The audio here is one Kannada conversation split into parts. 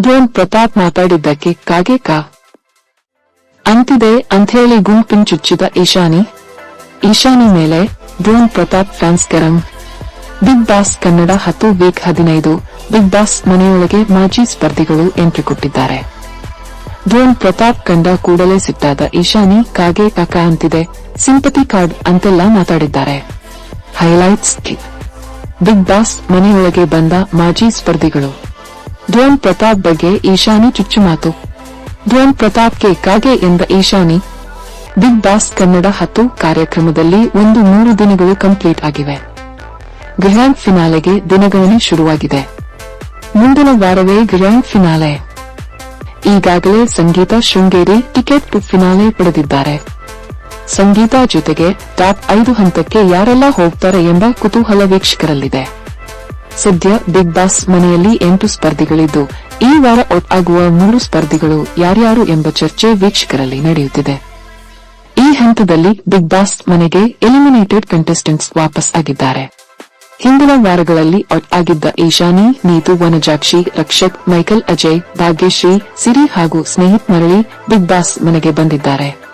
ಡ್ರೋನ್ ಪ್ರತಾಪ್ ಮಾತಾಡಿದ್ದಕ್ಕೆ ಕಾಗೆ ಕಾ. ಅಂತಿದೆ ಅಂಥೇಳಿ ಗುಂಪಿನ್ ಚುಚ್ಚಿದ ಈಶಾನಿ. ಈಶಾನಿ ಮೇಲೆ ಡ್ರೋನ್ ಪ್ರತಾಪ್ ಫ್ಯಾನ್ಸ್ ಗರಂ. ಬಿಗ್ ಬಾಸ್ ಕನ್ನಡ ಹತ್ತು ವೀಕ್ ಹದಿನೈದು. ಬಿಗ್ ಬಾಸ್ ಮನೆಯೊಳಗೆ ಮಾಜಿ ಸ್ಪರ್ಧಿಗಳು ಎಂಟ್ರಿ ಕೊಟ್ಟಿದ್ದಾರೆ. ಡ್ರೋನ್ ಪ್ರತಾಪ್ ಕಂಡ ಕೂಡಲೇ ಸಿಟ್ಟಾದ ಈಶಾನಿ ಕಾಗೆ ಕಾಕ ಅಂತಿದೆ. ಸಿಂಪತಿ ಕಾರ್ಡ್ ಅಂತೆಲ್ಲ ಮಾತಾಡಿದ್ದಾರೆ. ಹೈಲೈಟ್ಸ್ ಬಿಗ್ ಬಾಸ್ ಮನೆಯೊಳಗೆ ಬಂದ ಮಾಜಿ ಸ್ಪರ್ಧಿಗಳು. ಡ್ರೋನ್ ಪ್ರತಾಪ್ ಬಗ್ಗೆ ಈಶಾನಿ ಚುಚ್ಚುಮಾತು. ಪ್ರತಾಪ್ ಪ್ರತಾಪ್ಗೆ ಕಾಗೆ ಎಂಬ ಈಶಾನಿ, ಬಿಗ್ ಬಾಸ್ ಕನ್ನಡ ಹತ್ತು ಕಾರ್ಯಕ್ರಮದಲ್ಲಿ ಒಂದು ಮೂರು ದಿನಗಳು ಕಂಪ್ಲೀಟ್ ಆಗಿವೆ. ಗ್ರ್ಯಾಂಡ್ ಫಿನಾಲೆಗೆ ದಿನಗಣನೆ ಶುರುವಾಗಿದೆ. ಮುಂದಿನ ವಾರವೇ ಗ್ರ್ಯಾಂಡ್ ಫಿನಾಲೆ. ಈಗಾಗಲೇ Sangeetha Sringeri ticket to finale ಪಡೆದಿದ್ದಾರೆ. ಸಂಗೀತ ಜೊತೆಗೆ ಟಾಪ್ ಐದು ಹಂತಕ್ಕೆ ಯಾರೆಲ್ಲ ಹೋಗ್ತಾರೆ ಎಂಬ ಕುತೂಹಲ ವೀಕ್ಷಕರಲ್ಲಿದೆ. ಸದ್ಯ ಬಿಗ್ ಬಾಸ್ ಮನೆಯಲ್ಲಿ ಎಂಟು ಸ್ಪರ್ಧಿಗಳಿದ್ದು, ಈ ವಾರ ಔಟ್ ಆಗುವ ಮೂರು ಸ್ಪರ್ಧಿಗಳು ಯಾರ್ಯಾರು ಎಂಬ ಚರ್ಚೆ ವೀಕ್ಷಕರಲ್ಲಿ ನಡೆಯುತ್ತಿದೆ. ಈ ಹಂತದಲ್ಲಿ ಬಿಗ್ ಬಾಸ್ ಮನೆಗೆ ಎಲಿಮಿನೇಟೆಡ್ ಕಂಟೆಸ್ಟೆಂಟ್ಸ್ ವಾಪಸ್ ಆಗಿದ್ದಾರೆ. ಹಿಂದಿನ ವಾರಗಳಲ್ಲಿ ಔಟ್ ಆಗಿದ್ದ ಈಶಾನಿ, ನೀತು, ವನಜಾಕ್ಷಿ, ರಕ್ಷಕ್, ಮೈಕಲ್, ಅಜಯ್, ಭಾಗ್ಯಶ್ರೀ, ಸಿರಿ ಹಾಗೂ ಸ್ನೇಹಿತ್ ಮರಳಿ ಬಿಗ್ ಬಾಸ್ ಮನೆಗೆ ಬಂದಿದ್ದಾರೆ.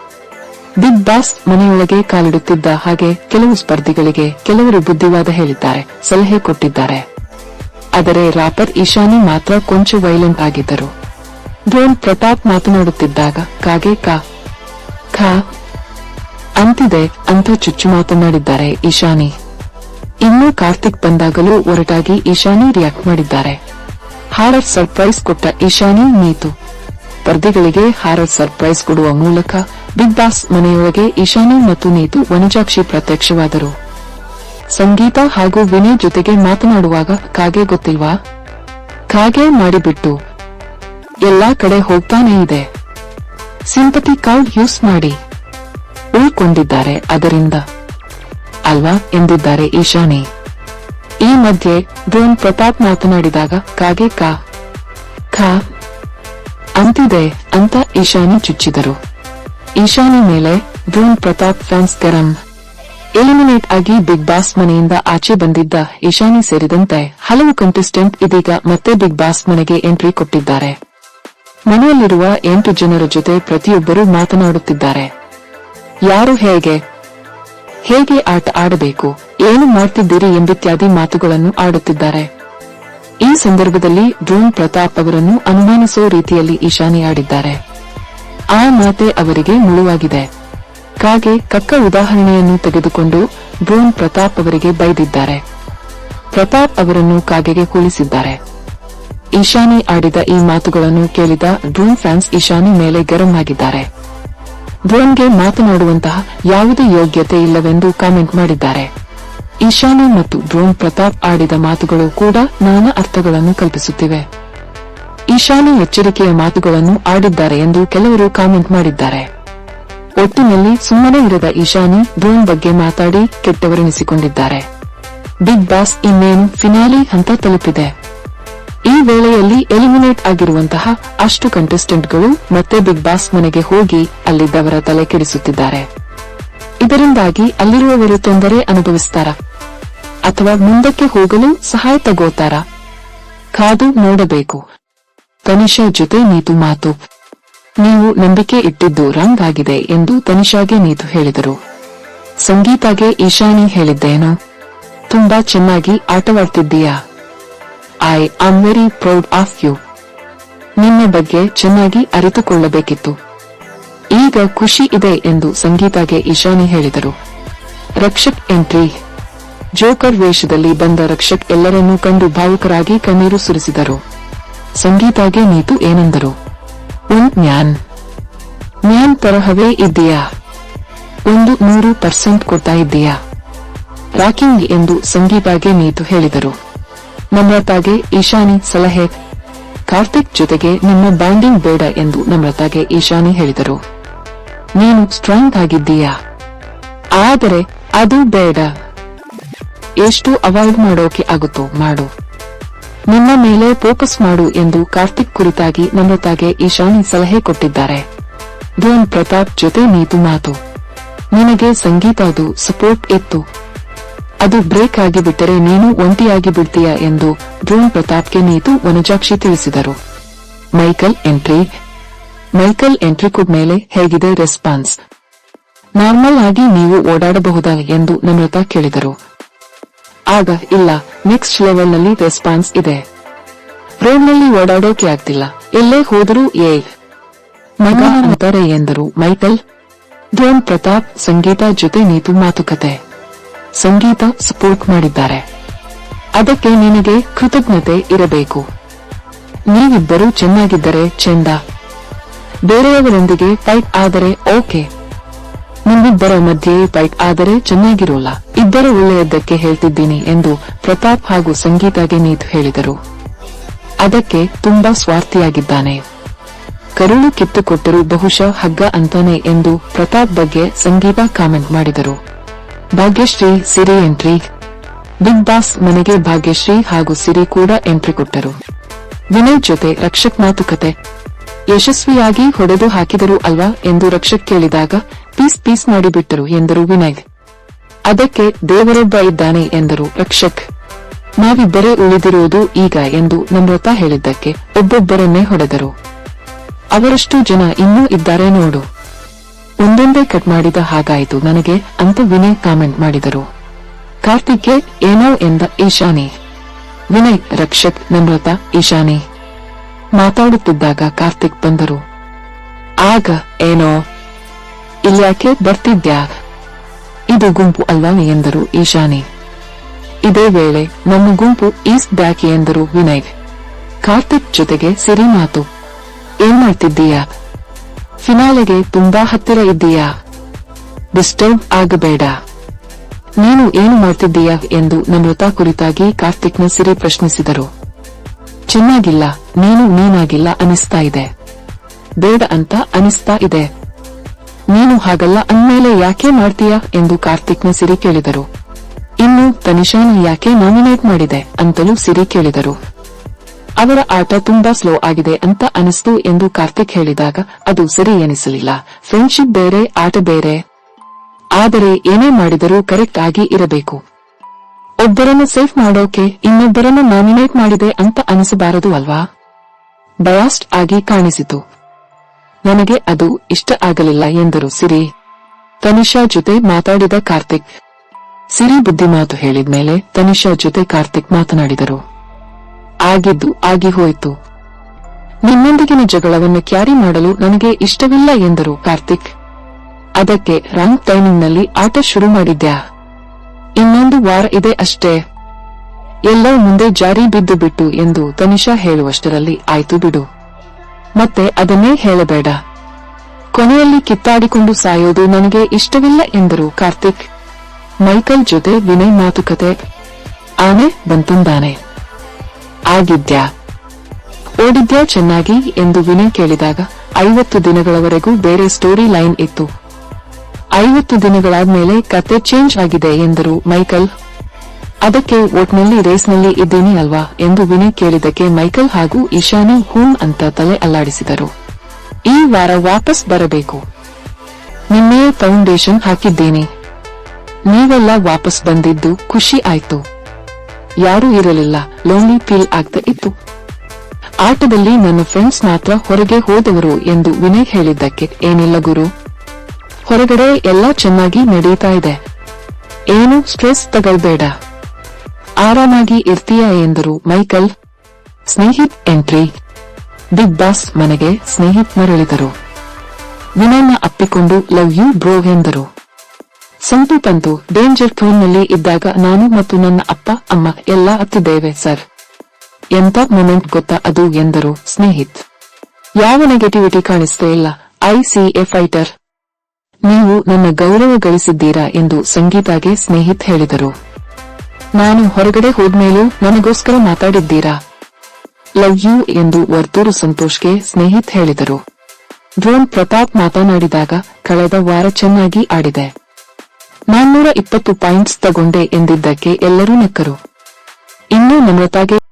ಬಿಗ್ ಬಾಸ್ ಮನೆಯೊಳಗೆ ಕಾಲಿಡುತ್ತಿದ್ದ ಹಾಗೆ ಕೆಲವು ಸ್ಪರ್ಧಿಗಳಿಗೆ ಕೆಲವರು ಬುದ್ಧಿವಾದ ಹೇಳಿದ್ದಾರೆ, ಸಲಹೆ ಕೊಟ್ಟಿದ್ದಾರೆ. ಆದರೆ ರಾಪರ್ ಈಶಾನಿ ಮಾತ್ರ ಕೊಂಚ ವೈಲೆಂಟ್ ಆಗಿದ್ದರು. ಡ್ರೋನ್ ಪ್ರತಾಪ್ ಮಾತನಾಡುತ್ತಿದ್ದಾಗ ಕಾಗೆ ಕಾ ಖಾ ಅಂತಿದೆ ಅಂತ ಚುಚ್ಚು ಮಾತನಾಡಿದ್ದಾರೆ ಈಶಾನಿ ಇನ್ನು ಕಾರ್ತಿಕ್ ಬಂದಾಗಲೂ ಒರಟಾಗಿ ಈಶಾನಿ ರಿಯಾಕ್ಟ್ ಮಾಡಿದ್ದಾರೆ. ಹಾರರ್ ಸರ್ಪ್ರೈಸ್ ಕೊಟ್ಟ ಈಶಾನಿ ನೀತು ಸ್ಪರ್ಧಿಗಳಿಗೆ ಹಾರರ್ ಸರ್ಪ್ರೈಸ್ ಕೊಡುವ ಮೂಲಕ ಬಿಗ್ ಬಾಸ್ ಮನೆಯೊಳಗೆ ಈಶಾನಿ ಮತ್ತು ನೀತು ವನಜಾಕ್ಷಿ ಪ್ರತ್ಯಕ್ಷವಾದರು. ಸಂಗೀತ ಹಾಗೂ ವಿನಯ್ ಜೊತೆಗೆ ಮಾತನಾಡುವಾಗ ಕಾಗೆ ಗೊತ್ತಿಲ್ವಾ? ಕಾಗೆ ಮಾಡಿಬಿಟ್ಟು. ಎಲ್ಲಾ ಕಡೆ ಹೋಗ್ತಾನೆ ಇದೆ. ಸಿಂಪತಿ ಕಾರ್ಡ್ ಯೂಸ್ ಮಾಡಿ. ಉಳ್ಕೊಂಡಿದ್ದಾರೆ ಅದರಿಂದ. ಅಲ್ವಾ? ಎಂದಿದ್ದಾರೆ ಈಶಾನಿ. ಈ ಮಧ್ಯೆ ಡ್ರೋನ್ ಪ್ರತಾಪ್ ಮಾತನಾಡಿದಾಗ ಕಾಗೆ ಕಾ. ಖಾ ಅಂತಿದೆ ಅಂತ ಈಶಾನಿ ಚುಚ್ಚಿದರು. ಈಶಾನಿ ಮೇಲೆ ಡ್ರೋನ್ ಪ್ರತಾಪ್ ಫ್ಯಾನ್ಸ್ ಗರಂ ಎಲಿಮಿನೇಟ್ ಆಗಿ ಬಿಗ್ ಬಾಸ್ ಮನೆಯಿಂದ ಆಚೆ ಬಂದಿದ್ದ ಈಶಾನಿ ಸೇರಿದಂತೆ ಹಲವು ಕಂಟೆಸ್ಟೆಂಟ್ ಇದೀಗ ಮತ್ತೆ ಬಿಗ್ ಬಾಸ್ ಮನೆಗೆ ಎಂಟ್ರಿ ಕೊಟ್ಟಿದ್ದಾರೆ. ಮನೆಯಲ್ಲಿರುವ ಎಂಟು ಜನರ ಜೊತೆ ಪ್ರತಿಯೊಬ್ಬರು ಮಾತನಾಡುತ್ತಿದ್ದಾರೆ. ಯಾರು ಹೇಗೆ? ಹೇಗೆ ಆಟ ಆಡಬೇಕು? ಏನು ಮಾಡ್ತಿದ್ದೀರಿ ಎಂಬಿತ್ಯಾದಿ ಮಾತುಗಳನ್ನು ಆಡುತ್ತಿದ್ದಾರೆ. ಈ ಸಂದರ್ಭದಲ್ಲಿ ಡ್ರೋನ್ ಪ್ರತಾಪ್ ಅವರನ್ನು ಅನುಮಾನಿಸುವ ರೀತಿಯಲ್ಲಿ ಈಶಾನಿ ಆಡಿದ್ದಾರೆ. ಆ ಮಾತೆ ಅವರಿಗೆ ಮುಳುವಾಗಿದೆ. ಕಾಗೆ ಕಕ್ಕ ಉದಾಹರಣೆಯನ್ನು ತೆಗೆದುಕೊಂಡು ಬ್ರೂನ್ ಪ್ರತಾಪ್ ಅವರಿಗೆ ಬೈದಿದ್ದಾರೆ. ಪ್ರತಾಪ್ ಅವರನ್ನು ಕಾಗೆಗೆ ಕೂಲಿಸಿದ್ದಾರೆ ಈಶಾನಿ ಆಡಿದ ಈ ಮಾತುಗಳನ್ನು ಕೇಳಿದ ಡ್ರೋನ್ ಫ್ಯಾನ್ಸ್ ಈಶಾನಿ ಮೇಲೆ ಗರಂ ಆಗಿದ್ದಾರೆ. ಡ್ರೋನ್ಗೆ ಮಾತನಾಡುವಂತಹ ಯಾವುದೇ ಯೋಗ್ಯತೆ ಇಲ್ಲವೆಂದು ಕಾಮೆಂಟ್ ಮಾಡಿದ್ದಾರೆ. ಈಶಾನಿ ಮತ್ತು ಡ್ರೋನ್ ಪ್ರತಾಪ್ ಆಡಿದ ಮಾತುಗಳು ಕೂಡ ನಾನಾ ಅರ್ಥಗಳನ್ನು ಕಲ್ಪಿಸುತ್ತಿವೆ. ಈಶಾನಿ ಎಚ್ಚರಿಕೆಯ ಮಾತುಗಳನ್ನು ಆಡಿದ್ದಾರೆ ಎಂದು ಕೆಲವರು ಕಾಮೆಂಟ್ ಮಾಡಿದ್ದಾರೆ. ಒಟ್ಟಿನಲ್ಲಿ ಸುಮ್ಮನೆ ಇರದ ಈಶಾನಿ ಡ್ರೋನ್ ಬಗ್ಗೆ ಮಾತಾಡಿ ಕೆಟ್ಟವರೆನಿಸಿಕೊಂಡಿದ್ದಾರೆ. ಬಿಗ್ ಬಾಸ್ ಇನ್ನೇನು ಫಿನಾಲಿ ಹಂತ ತಲುಪಿದೆ. ಈ ವೇಳೆಯಲ್ಲಿ ಎಲಿಮಿನೇಟ್ ಆಗಿರುವಂತಹ ಅಷ್ಟು ಕಂಟೆಸ್ಟೆಂಟ್ಗಳು ಮತ್ತೆ ಬಿಗ್ ಬಾಸ್ ಮನೆಗೆ ಹೋಗಿ ಅಲ್ಲಿದ್ದವರ ತಲೆ ಕೆಡಿಸುತ್ತಿದ್ದಾರೆ. ಇದರಿಂದಾಗಿ ಅಲ್ಲಿರುವವರು ತೊಂದರೆ ಅನುಭವಿಸ್ತಾರ? ಅಥವಾ ಮುಂದಕ್ಕೆ ಹೋಗಲು ಸಹಾಯ ತಗೋತಾರ? ಕಾದು ನೋಡಬೇಕು. ತನಿಷಾ ಜೊತೆ ನೀತು ಮಾತು. ನೀವು ನಂಬಿಕೆ ಇಟ್ಟಿದ್ದು ರಾಂಗ್ ಆಗಿದೆ ಎಂದು ತನಿಷಾಗೆ ನೀತು ಹೇಳಿದರು. ಸಂಗೀತಾಗೆ ಈಶಾನಿ ಹೇಳಿದ್ದೇನು? ತುಂಬಾ ಚೆನ್ನಾಗಿ ಆಟವಾಡ್ತಿದ್ದೀಯಾ? I am very proud of you. ನಿನ್ನ ಬಗ್ಗೆ ಚೆನ್ನಾಗಿ ಅರಿತುಕೊಳ್ಳಬೇಕಿತ್ತು. ಈಗ ಖುಷಿ ಇದೆ ಎಂದು ಸಂಗೀತಾಗೆ ಈಶಾನಿ ಹೇಳಿದರು. ರಕ್ಷಕ್ ಎಂಟ್ರಿ. ಜೋಕರ್ ವೇಷದಲ್ಲಿ ಬಂದ ರಕ್ಷಕ್ ಎಲ್ಲರನ್ನೂ ಕಂಡು ಭಾವುಕರಾಗಿ ಕಣ್ಣೀರು ಸುರಿಸಿದರು. ಸಂಗೀತಾಗೆ ನೀತು ಏನೆಂದರು? ಉನ್ ಮ್ಯಾನ್ ಮ್ಯಾನ್ ತರಹವೇ ಇದ್ದೀಯಾ? ಒಂದು ನೂರು ಪರ್ಸೆಂಟ್ ಕೊಡ್ತಾ ಇದ್ದೀಯಾ? ರಾಕಿಂಗ್ ಎಂದು ಸಂಗೀತಾಗೆ ನೀತು ಹೇಳಿದರು. ನಮ್ರತಾಗೆ ಈಶಾನಿ ಸಲಹೆ. ಕಾರ್ತಿಕ್ ಜೊತೆಗೆ ನಿಮ್ಮ ಬಾಂಡಿಂಗ್ ಬೇಡ ಎಂದು ನಮ್ರತಾಗೆ ಈಶಾನಿ ಹೇಳಿದರು. ನೀನು ಸ್ಟ್ರಾಂಗ್ ಆಗಿದ್ದೀಯಾ? ಆದರೆ ಅದು ಬೇಡ. ಎಷ್ಟು ಅವಾಯ್ಡ್ ಮಾಡೋಕೆ ಆಗುತ್ತೋ ಮಾಡು. ನಿಮ್ಮ ಮೇಲೆ ಫೋಕಸ್ ಮಾಡು ಎಂದು ಕಾರ್ತಿಕ್ ಕುರಿತಾಗಿ ನಮ್ರತಾಗೆ ಈಶಾನಿ ಸಲಹೆ ಕೊಟ್ಟಿದ್ದಾರೆ. ಧ್ವನ್ ಪ್ರತಾಪ್ ಜೊತೆ ನೀತು ಮಾತು. ನಿನಗೆ ಸಂಗೀತದು ಸಪೋರ್ಟ್ ಇತ್ತು. ಅದು ಬ್ರೇಕ್ ಆಗಿಬಿಟ್ಟರೆ ನೀನು ಒಂಟಿಯಾಗಿ ಬಿಡ್ತೀಯ ಎಂದು ಡ್ರೋನ್ ಪ್ರತಾಪ್ಗೆ ನೀತು ವನಜಾಕ್ಷಿ ತಿಳಿಸಿದರು. Michael entry. ಮೈಕಲ್ ಎಂಟ್ರಿ ಕೊಡ್ಮೇಲೆ ಹೇಗಿದೆ ರೆಸ್ಪಾನ್ಸ್ ನಾರ್ಮಲ್ ಆಗಿ ನೀವು ಓಡಾಡಬಹುದಾ ಎಂದು ನಮ್ರತಾ ಕೇಳಿದರು. ಆಗ ಇಲ್ಲ ನೆಕ್ಸ್ಟ್ ಲೆವೆಲ್ನಲ್ಲಿ ರೆಸ್ಪಾನ್ಸ್ ಇದೆ. ರೋಡ್ನಲ್ಲಿ ಓಡಾಡೋಕೆ ಆಗ್ತಿಲ್ಲ. ಎಲ್ಲೇ ಹೋದರೂ ಏ ಮಗ ಎಂದರು ಮೈಕಲ್. ಡ್ರೋನ್ ಪ್ರತಾಪ್, ಸಂಗೀತ ಜೊತೆ ನೀತು ಮಾತುಕತೆ. ಸಂಗೀತ ಸಪೋರ್ಟ್ ಮಾಡಿದ್ದಾರೆ. ಅದಕ್ಕೆ ನಿನಗೆ ಕೃತಜ್ಞತೆ ಇರಬೇಕು. ನೀವಿಬ್ಬರೂ ಚೆನ್ನಾಗಿದ್ದರೆ ಚೆಂದ. ಬೇರೆಯವರೊಂದಿಗೆ ಫೈಟ್ ಆದರೆ ಓಕೆ ನಿಮ್ಮಿಬ್ಬರ ಮಧ್ಯೆ ಫೈಟ್ ಆದರೆ ಚೆನ್ನಾಗಿರೋಲ್ಲ. ಇಬ್ಬರು ಒಳ್ಳೆಯದಕ್ಕೆ ಹೇಳ್ತಿದ್ದೀನಿ ಎಂದು ಪ್ರತಾಪ್ ಹಾಗೂ ಸಂಗೀತಾಗೆ ನೀತು ಹೇಳಿದರು. ಅದಕ್ಕೆ ತುಂಬಾ ಸ್ವಾರ್ಥಿಯಾಗಿದ್ದಾನೆ. ಕರುಳು ಕಿತ್ತುಕೊಟ್ಟರು ಬಹುಶಃ ಹಗ್ಗ ಅಂತಾನೆ ಎಂದು ಪ್ರತಾಪ್ ಬಗ್ಗೆ ಸಂಗೀತ ಕಾಮೆಂಟ್ ಮಾಡಿದರು. Bhagyashree Siri entry. Big boss ಮನೆಗೆ ಭಾಗ್ಯಶ್ರೀ ಹಾಗೂ ಸಿರಿ ಕೂಡ ಎಂಟ್ರಿ ಕೊಟ್ಟರು. ವಿನಯ್ ಜೊತೆ ರಕ್ಷಕ್ ಮಾತುಕತೆ. ಯಶಸ್ವಿಯಾಗಿ ಹೊಡೆದು ಹಾಕಿದರು ಅಲ್ವಾ ಎಂದು ರಕ್ಷಕ್ ಕೇಳಿದಾಗ ಪೀಸ್ ಪೀಸ್ ಮಾಡಿಬಿಟ್ಟರು ಎಂದರು ವಿನಯ್. ಅದಕ್ಕೆ ದೇವರೊಬ್ಬ ಇದ್ದಾನೆ ಎಂದರು ರಕ್ಷಕ್. ನಾವಿಬ್ಬರೇ ಉಳಿದಿರುವುದು ಈಗ ಎಂದು ನಮ್ರತಾ ಹೇಳಿದ್ದಕ್ಕೆ ಒಬ್ಬೊಬ್ಬರನ್ನೇ ಹೊಡೆದರು. ಅವರಷ್ಟು ಜನ ಇನ್ನೂ ಇದ್ದಾರೆ ನೋಡು. ಒಂದೊಂದೇ ಕಟ್ ಮಾಡಿದ ಹಾಗಾಯಿತು ನನಗೆ ಅಂತ ವಿನಯ್ ಕಾಮೆಂಟ್ ಮಾಡಿದರು. ಕಾರ್ತಿಕ್ಗೆ ಏನೋ ಎಂದ ಈಶಾನಿ. ವಿನಯ್, ರಕ್ಷಕ್, ನಮ್ರತಾ, ಈಶಾನಿ. ಮಾತಾಡುತ್ತಿದ್ದಾಗ ಕಾರ್ತಿಕ್ ಬಂದರು. ಆಗ ಏನೋ ಇಲ್ಯಾಕೆ ಬರ್ತಿದ್ಯಾ? ಇದು ಗುಂಪು ಅಲ್ವಾ ಎಂದರು ಈಶಾನಿ. ಇದೇ ವೇಳೆ ನಮ್ಮ ಗುಂಪು ಈಸ್ಟ್ ಬ್ಯಾಕ್ ಎಂದರು ವಿನಯ್. ಕಾರ್ತಿಕ್ ಜೊತೆಗೆ ಸಿರಿ ಮಾತು. ಏನ್ ಮಾಡ್ತಿದ್ದೀಯಾ? ಫಿನಾಲೆಗೆ ತುಂಬಾ ಹತ್ತಿರ ಇದ್ದೀಯಾ? ಡಿಸ್ಟರ್ಬ್ ಆಗಬೇಡ. ನೀನು ಏನು ಮಾಡ್ತಿದ್ದೀಯಾ ಎಂದು ನಮ್ರತಾ ಕುರಿತಾಗಿ ಕಾರ್ತಿಕ್ನ ಸಿರಿ ಪ್ರಶ್ನಿಸಿದರು. ಚೆನ್ನಾಗಿಲ್ಲ, ನೀನು ನೀನಾಗಿಲ್ಲ ಅನಿಸ್ತಾ ಇದೆ. ಬೇಡ ಅಂತ ಅನಿಸ್ತಾ ಇದೆ. ನೀನು ಹಾಗಲ್ಲ ಅಂದ್ಮೇಲೆ ಯಾಕೆ ಮಾಡ್ತೀಯಾ ಎಂದು ಕಾರ್ತಿಕ್ನ ಸಿರಿ ಕೇಳಿದರು. ಇನ್ನು ತನಿಷಾನ ಯಾಕೆ ನಾಮಿನೇಟ್ ಮಾಡಿದೆ ಅಂತಲೂ ಸಿರಿ ಕೇಳಿದರು. ಅವರ ಆಟ ತುಂಬಾ ಸ್ಲೋ ಆಗಿದೆ ಅಂತ ಅನಿಸ್ತು ಎಂದು ಕಾರ್ತಿಕ್ ಹೇಳಿದಾಗ, ಅದು ಸರಿ ಎನಿಸಲಿಲ್ಲ. ಫ್ರೆಂಡ್ಶಿಪ್ ಬೇರೆ, ಆಟ ಬೇರೆ. ಆದರೆ ಏನೇ ಮಾಡಿದರೂ ಕರೆಕ್ಟ್ ಆಗಿ ಇರಬೇಕು. ಒಬ್ಬರನ್ನು ಸೇಫ್ ಮಾಡೋಕೆ ಇನ್ನೊಬ್ಬರನ್ನು ನಾಮಿನೇಟ್ ಮಾಡಿದೆ ಅಂತ ಅನಿಸಬಾರದು ಅಲ್ವಾ? ಬಯಾಸ್ಟ್ ಆಗಿ ಕಾಣಿಸಿತು. ನನಗೆ ಅದು ಇಷ್ಟ ಆಗಲಿಲ್ಲ ಎಂದರು ಸಿರಿ. ತನಿಷಾ ಜೊತೆ ಮಾತಾಡಿದ ಕಾರ್ತಿಕ್. ಸಿರಿ ಬುದ್ಧಿಮಾತು ಹೇಳಿದ್ಮೇಲೆ ತನಿಷಾ ಜೊತೆ ಕಾರ್ತಿಕ್ ಮಾತನಾಡಿದರು. ಆಗಿದ್ದು ಆಗಿ ಹೋಯಿತು. ನಿಮ್ಮೊಂದಿಗಿನ ಜಗಳವನ್ನು ಕ್ಯಾರಿ ಮಾಡಲು ನನಗೆ ಇಷ್ಟವಿಲ್ಲ ಎಂದರು ಕಾರ್ತಿಕ್. ಅದಕ್ಕೆ ರಾಂಗ್ ಟೈಮಿಂಗ್ನಲ್ಲಿ ಆಟ ಶುರು ಮಾಡಿದ್ಯಾ? ಇನ್ನೊಂದು ವಾರ ಇದೆ ಅಷ್ಟೇ. ಎಲ್ಲ ಮುಂದೆ ಜಾರಿ ಬಿದ್ದು ಬಿಟ್ಟು ಎಂದು ತನಿಷಾ ಹೇಳುವಷ್ಟರಲ್ಲಿ ಆಯ್ತು ಬಿಡು. ಮತ್ತೆ ಅದನ್ನೇ ಹೇಳಬೇಡ. ಕೊನೆಯಲ್ಲಿ ಕಿತ್ತಾಡಿಕೊಂಡು ಸಾಯೋದು ನನಗೆ ಇಷ್ಟವಿಲ್ಲ ಎಂದರು ಕಾರ್ತಿಕ್. ಮೈಕಲ್ ಜೊತೆ ವಿನಯ್ ಮಾತುಕತೆ. ಆನೆ ಬಂತಂದಾನೆ. ಆಗಿದ್ಯಾ? ಓಡಿದ್ಯಾ ಚೆನ್ನಾಗಿ ಎಂದು ವಿನಯ್ ಕೇಳಿದಾಗ ಐವತ್ತು ದಿನಗಳವರೆಗೂ ಬೇರೆ ಸ್ಟೋರಿ ಲೈನ್ ಇತ್ತು. ಐವತ್ತು ದಿನಗಳಾದ ಮೇಲೆ ಕತೆ ಚೇಂಜ್ ಆಗಿದೆ ಎಂದರು ಮೈಕಲ್. ಅದಕ್ಕೆ ಒಟ್ನಲ್ಲಿ ರೇಸ್ನಲ್ಲಿ ಇದ್ದೀನಿ ಅಲ್ವಾ ಎಂದು ವಿನಯ್ ಕೇಳಿದಕ್ಕೆ ಮೈಕಲ್ ಹಾಗೂ ಈಶಾನಿ ಹೂಂ ಅಂತ ತಲೆ ಅಲ್ಲಾಡಿಸಿದರು. ಈ ವಾರ ವಾಪಸ್ ಬರಬೇಕು. ನಿನ್ನೆಯೇ ಫೌಂಡೇಶನ್ ಹಾಕಿದ್ದೇನೆ. ನೀವೆಲ್ಲ ವಾಪಸ್ ಬಂದಿದ್ದು ಖುಷಿ ಆಯ್ತು. ಯಾರೂ ಇರಲಿಲ್ಲ, ಲೋನ್ಲಿ ಫೀಲ್ ಆಗ್ತಾ ಇತ್ತು. ಆಟದಲ್ಲಿ ನನ್ನ ಫ್ರೆಂಡ್ಸ್ ಮಾತ್ರ ಹೊರಗೆ ಹೋದವರು ಎಂದು ವಿನಯ್ ಹೇಳಿದ್ದಕ್ಕೆ ಏನಿಲ್ಲ ಗುರು. ಹೊರಗಡೆ ಎಲ್ಲ ಚೆನ್ನಾಗಿ ನಡೀತಾ ಇದೆ. ಏನು ಸ್ಟ್ರೆಸ್ ತಗೊಳ್ಬೇಡ. ಆರಾಮಾಗಿ ಇರ್ತೀಯ ಎಂದರು Michael. Snehith entry. Big boss ಮನೆಗೆ ಸ್ನೇಹಿತ್ ಮರಳಿದರು. ವಿನಯ್ನ ಅಪ್ಪಿಕೊಂಡು, ಲವ್ ಯು ಬ್ರೋ ಎಂದರು. ಸಂತು ಪಂತು ಡೇಂಜರ್ನಲ್ಲಿ ಇದ್ದಾಗ ನಾನು ಮತ್ತು ನನ್ನ ಅಪ್ಪ, ಅಮ್ಮ ಎಲ್ಲ ಹತ್ತಿದ್ದೇವೆ, ಸರ್. ಎಂತ ಮೊಮೆಂಟ್ ಗೊತ್ತಾ ಅದು? ಎಂದರು ಸ್ನೇಹಿತ್. ಯಾವ ನೆಗೆಟಿವಿಟಿ ಕಾಣಿಸ್ತೇ ಇಲ್ಲ, ಐ ಸಿ ಎ ಫೈಟರ್. ನೀವು ನನ್ನ ಗೌರವ ಗಳಿಸಿದ್ದೀರಾ? ಎಂದು ಸಂಗೀತಾಗೆ ಸ್ನೇಹಿತ್ ಹೇಳಿದರು. ನಾನು ಹೊರಗಡೆ ಹೋದ್ಮೇಲೂ ನನಗೋಸ್ಕರ ಮಾತಾಡಿದ್ದೀರಾ? ಲವ್ ಯು ಎಂದು ವರ್ತೂರು ಸಂತೋಷ್ಗೆ ಸ್ನೇಹಿತ್ ಹೇಳಿದರು. ಡ್ರೋನ್ ಪ್ರತಾಪ್ ಮಾತನಾಡಿದಾಗ ಕಳೆದ ವಾರ ಚೆನ್ನಾಗಿ ಆಡಿದೆ. ನಾನ್ನೂರ ಇಪ್ಪತ್ತು ಪಾಯಿಂಟ್ಸ್ ತಗೊಂಡೆ ಎಂದಿದ್ದಕ್ಕೆ ಎಲ್ಲರೂ ನಕ್ಕರು. ಇನ್ನೂ ನಮ್ರತಾಗೆ